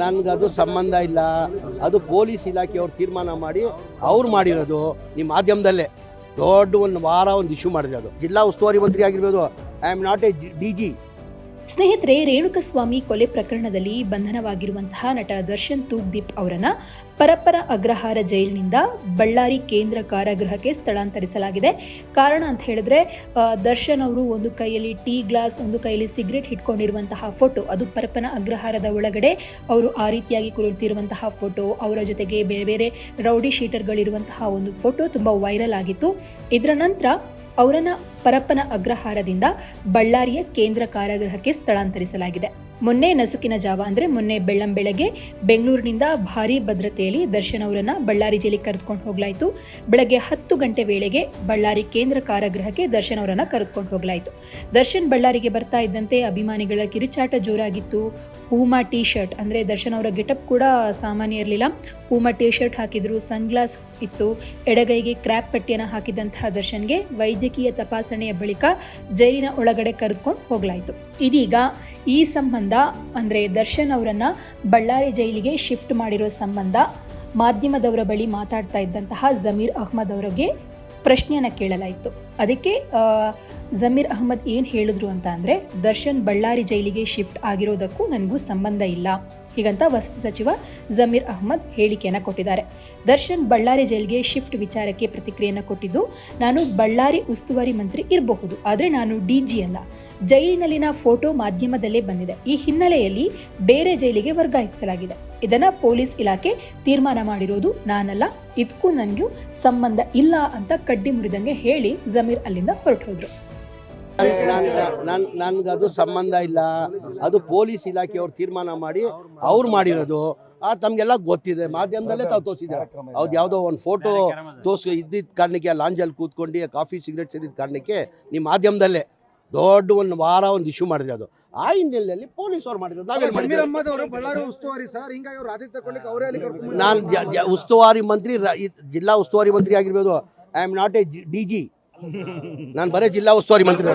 ನನ್ಗದು ಸಂಬಂಧ ಇಲ್ಲ. ಅದು ಪೊಲೀಸ್ ಇಲಾಖೆಯವ್ರು ತೀರ್ಮಾನ ಮಾಡಿ ಅವ್ರು ಮಾಡಿರೋದು ನಿಮ್ಮ ಮಾಧ್ಯಮದಲ್ಲೇ. ದೊಡ್ಡ ಒಂದು ವಾರ ಒಂದು ಇಶ್ಯೂ ಮಾಡಿರೋದು. ಜಿಲ್ಲಾ ಉಸ್ತುವಾರಿ ಮಂತ್ರಿ ಆಗಿರ್ಬೋದು I am not a D G ಸ್ನೇಹಿತರೆ, ರೇಣುಕಸ್ವಾಮಿ ಕೊಲೆ ಪ್ರಕರಣದಲ್ಲಿ ಬಂಧನವಾಗಿರುವಂತಹ ನಟ ದರ್ಶನ್ ತೂಗ್ದೀಪ್ ಅವರನ್ನ ಪರಪ್ಪರ ಅಗ್ರಹಾರ ಜೈಲಿನಿಂದ ಬಳ್ಳಾರಿ ಕೇಂದ್ರ ಕಾರಾಗೃಹಕ್ಕೆ ಸ್ಥಳಾಂತರಿಸಲಾಗಿದೆ. ಕಾರಣ ಅಂತ ಹೇಳಿದ್ರೆ ದರ್ಶನ್ ಅವರು ಒಂದು ಕೈಯಲ್ಲಿ ಟೀ ಗ್ಲಾಸ್, ಒಂದು ಕೈಯಲ್ಲಿ ಸಿಗರೆಟ್ ಹಿಡ್ಕೊಂಡಿರುವಂತಹ ಫೋಟೋ, ಅದು ಪರಪ್ಪನ ಅಗ್ರಹಾರದ ಒಳಗಡೆ ಅವರು ಆ ರೀತಿಯಾಗಿ ಕುಳಿತಿರುವಂತಹ ಫೋಟೋ, ಅವರ ಜೊತೆಗೆ ಬೇರೆ ಬೇರೆ ರೌಡಿ ಶೀಟರ್ಗಳಿರುವಂತಹ ಒಂದು ಫೋಟೋ ತುಂಬ ವೈರಲ್ ಆಗಿತ್ತು. ಇದರ ನಂತರ ಅವರನ್ನ ಪರಪ್ಪನ ಅಗ್ರಹಾರದಿಂದ ಬಳ್ಳಾರಿಯ ಕೇಂದ್ರ ಕಾರಾಗೃಹಕ್ಕೆ ಸ್ಥಳಾಂತರಿಸಲಾಗಿದೆ. ಮೊನ್ನೆ ನಸುಕಿನ ಜಾವ ಅಂದರೆ ಮೊನ್ನೆ ಬೆಳ್ಳಂ ಬೆಳಗ್ಗೆ ಬೆಂಗಳೂರಿನಿಂದ ಭಾರೀ ಭದ್ರತೆಯಲ್ಲಿ ದರ್ಶನ್ ಅವರನ್ನು ಬಳ್ಳಾರಿ ಜೈಲಿಗೆ ಕರೆದುಕೊಂಡು ಹೋಗಲಾಯಿತು. ಬೆಳಗ್ಗೆ ಹತ್ತು ಗಂಟೆ ವೇಳೆಗೆ ಬಳ್ಳಾರಿ ಕೇಂದ್ರ ಕಾರಾಗೃಹಕ್ಕೆ ದರ್ಶನ್ ಅವರನ್ನು ಕರೆದುಕೊಂಡು ಹೋಗಲಾಯಿತು. ದರ್ಶನ್ ಬಳ್ಳಾರಿಗೆ ಬರ್ತಾ ಇದ್ದಂತೆ ಅಭಿಮಾನಿಗಳ ಕಿರುಚಾಟ ಜೋರಾಗಿತ್ತು. ಪೂಮಾ ಟೀ ಶರ್ಟ್ ಅಂದರೆ ದರ್ಶನ್ ಅವರ ಗೆಟಪ್ ಕೂಡ ಸಾಮಾನ್ಯ ಇರಲಿಲ್ಲ. ಪೂಮಾ ಟೀ ಶರ್ಟ್ ಹಾಕಿದ್ರು, ಸನ್ಗ್ಲಾಸ್ ಇತ್ತು. ಎಡಗೈಗೆ ಕ್ರ್ಯಾಪ್ ಪಟ್ಟಿಯನ್ನು ಹಾಕಿದಂತಹ ದರ್ಶನ್ಗೆ ವೈದ್ಯಕೀಯ ತಪಾಸಣೆಯ ಬಳಿಕ ಜೈಲಿನ ಒಳಗಡೆ ಕರೆದುಕೊಂಡು ಹೋಗಲಾಯಿತು. ಇದೀಗ ಈ ಸಂಬಂಧ, ಅಂದರೆ ದರ್ಶನ್ ಅವರನ್ನು ಬಳ್ಳಾರಿ ಜೈಲಿಗೆ ಶಿಫ್ಟ್ ಮಾಡಿರೋ ಸಂಬಂಧ ಮಾಧ್ಯಮದವರ ಬಳಿ ಮಾತಾಡ್ತಾ ಇದ್ದಂತಹ ಜಮೀರ್ ಅಹ್ಮದ್ ಅವರಿಗೆ ಪ್ರಶ್ನೆಯನ್ನು ಕೇಳಲಾಯಿತು. ಅದಕ್ಕೆ ಜಮೀರ್ ಅಹ್ಮದ್ ಏನು ಹೇಳಿದ್ರು ಅಂತ ಅಂದರೆ, ದರ್ಶನ್ ಬಳ್ಳಾರಿ ಜೈಲಿಗೆ ಶಿಫ್ಟ್ ಆಗಿರೋದಕ್ಕೂ ನನಗೂ ಸಂಬಂಧ ಇಲ್ಲ. ಹೀಗಂತ ವಸತಿ ಸಚಿವ ಜಮೀರ್ ಅಹ್ಮದ್ ಹೇಳಿಕೆಯನ್ನು ಕೊಟ್ಟಿದ್ದಾರೆ. ದರ್ಶನ್ ಬಳ್ಳಾರಿ ಜೈಲಿಗೆ ಶಿಫ್ಟ್ ವಿಚಾರಕ್ಕೆ ಪ್ರತಿಕ್ರಿಯೆಯನ್ನು ಕೊಟ್ಟಿದ್ದು, ನಾನು ಬಳ್ಳಾರಿ ಉಸ್ತುವಾರಿ ಮಂತ್ರಿ ಇರಬಹುದು, ಆದರೆ ನಾನು ಡಿ ಜಿ ಅಲ್ಲ. ಜೈಲಿನಲ್ಲಿನ ಫೋಟೋ ಮಾಧ್ಯಮದಲ್ಲೇ ಬಂದಿದೆ. ಈ ಹಿನ್ನೆಲೆಯಲ್ಲಿ ಬೇರೆ ಜೈಲಿಗೆ ವರ್ಗಾಯಿಸಲಾಗಿದೆ. ಇದನ್ನ ಪೊಲೀಸ್ ಇಲಾಖೆ ತೀರ್ಮಾನ ಮಾಡಿರೋದು ನಾನಲ್ಲ ಇದಕ್ಕೂ ನನಗೂ ಸಂಬಂಧ ಇಲ್ಲ ಅಂತ ಕಡ್ಡಿ ಮುರಿದಂಗೆ ಹೇಳಿ ಜಮೀರ್ ಅಲ್ಲಿಂದ ಹೊರಟೋದ್ರು. ನನ್, ನನ್ಗದು ಸಂಬಂಧ ಇಲ್ಲ. ಅದು ಪೊಲೀಸ್ ಇಲಾಖೆಯವ್ರು ತೀರ್ಮಾನ ಮಾಡಿ ಅವ್ರು ಮಾಡಿರೋದು. ಆ, ತಮಗೆಲ್ಲ ಗೊತ್ತಿದೆ. ಮಾಧ್ಯಮದಲ್ಲೇ ತಾವು ತೋರಿಸಿದ್ದಾರೆ. ಅವ್ದು ಯಾವುದೋ ಒಂದು ಫೋಟೋ ತೋರಿಸ್ ಇದ್ದಿದ್ದ ಕಾರಣಕ್ಕೆ, ಲಾಂಜಲ್ಲಿ ಕೂತ್ಕೊಂಡು ಕಾಫಿ, ಸಿಗರೇಟ್ ಸೇದಿದ್ದ ಕಾರಣಕ್ಕೆ ನಿಮ್ಮ ಮಾಧ್ಯಮದಲ್ಲೇ. ದೊಡ್ಡ ಒಂದು ವಾರ ಒಂದು ಇಶ್ಯೂ ಮಾಡಿದ್ರೆ ಅದು. ಆ ಹಿನ್ನೆಲೆಯಲ್ಲಿ ಪೊಲೀಸ್ ಅವ್ರು ಮಾಡಿದ್ರು ನಾವೇನು ಕರ್ಕೊಂಡು ನಾನು ಉಸ್ತುವಾರಿ ಮಂತ್ರಿ ಜಿಲ್ಲಾ ಉಸ್ತುವಾರಿ ಮಂತ್ರಿ ಆಗಿರ್ಬೋದು. I am not a D G ನಾನು ಬರೀ ಜಿಲ್ಲಾ ಉಸ್ತುವಾರಿ ಮಂತ್ರಿ